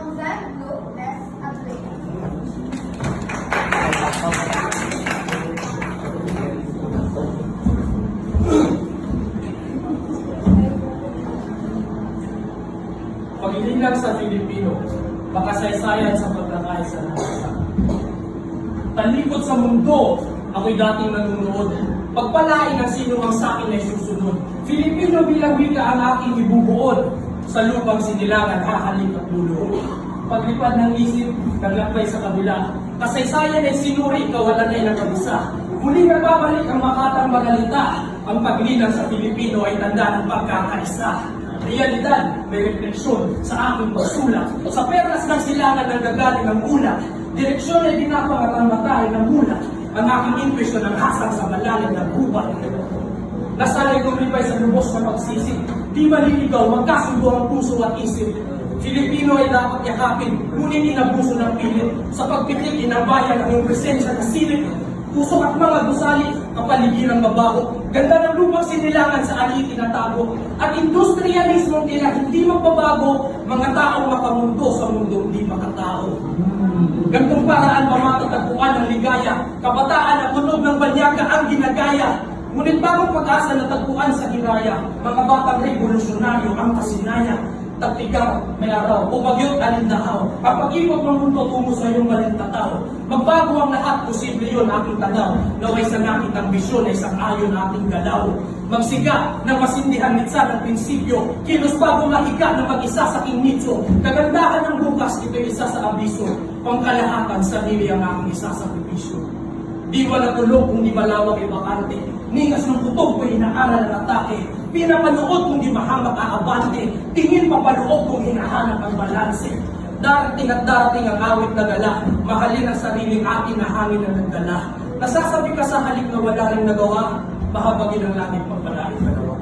Conzen Blue S. Atleta. Pagililang sa Filipino, makasaysayan sa pagkakaisa ng bansa. Talikod sa mundo, ako'y dating nanonood. Pagpalain ang sino ang sa akin ay susunod. Filipino bilang wika ang aking ibubuod. Sa lupang sinilangan, hahalik at luluhod. Paglipad ng isip, naglakbay sa kabila. Kasaysayan ay sinuri, kawalan ay nakabisa. Muling nagbabalik ang makatang magalita. Ang paglilang sa Filipino ay tanda ng pagkakaisa. Realidad, may refleksyon sa aking pagsulat. Sa perlas ng silangan ng gagaling ang ulat. Direksyon ay dinapangat ang ng mulat. Ang aking intuisyon ang hasang sa malalim ng gubat. Nasanay kong ribay sa lubos na pagsisip. Di maliligaw, magkasundo ang puso at isip. Filipino ay dapat yakapin, ngunit inabuso ng pilit. Sa pagpitik, inabayan ang iyong presensya na silip. Puso at mga gusali, kapaligiran mabaho. Ganda ng lupang sinilangan sa ali tinatago. At industrialismo tila hindi magbabago, mga taong makamundo sa mundo hindi makatao. Gantong paraan pa matatagpuan ng ligaya, kabataan na tunog ng banyaga ang ginagaya. Ngunit bagong pag-asa na tagpuan sa hiraya, mga batang revolusyonaryo ang kasinaya. Tagtigaw, may araw, o bagyot alindahaw. Ang pag-ikot ng mundo tungo sa iyong balintataw. Magbago ang lahat, posible yun aking tanaw. Naway sa nakit ang bisyon ay sang ayon ating galaw. Magsiga na masindihan mitsa ng prinsipyo. Kilos bago mahiga na mag-isa sa king nicho. Kagandahan ng bukas, ito'y isa sa abiso. Pangkalahatan, sarili ang aking isa sa pripisyo. Di wala tulog kung di malawak ay bakante. Ningas ng kutog ko inaaral ng atake. Pinapanood kung di mahamak aabante. Tingin papaloob kung hinahanap ang balanse. Darating at darating ang awit na gala. Mahalin ang sariling akin na hangin na nagdala. Nasasabi ka sa halik na wala rin nagawa. Mahabagin ang langit pagpalain na gawa.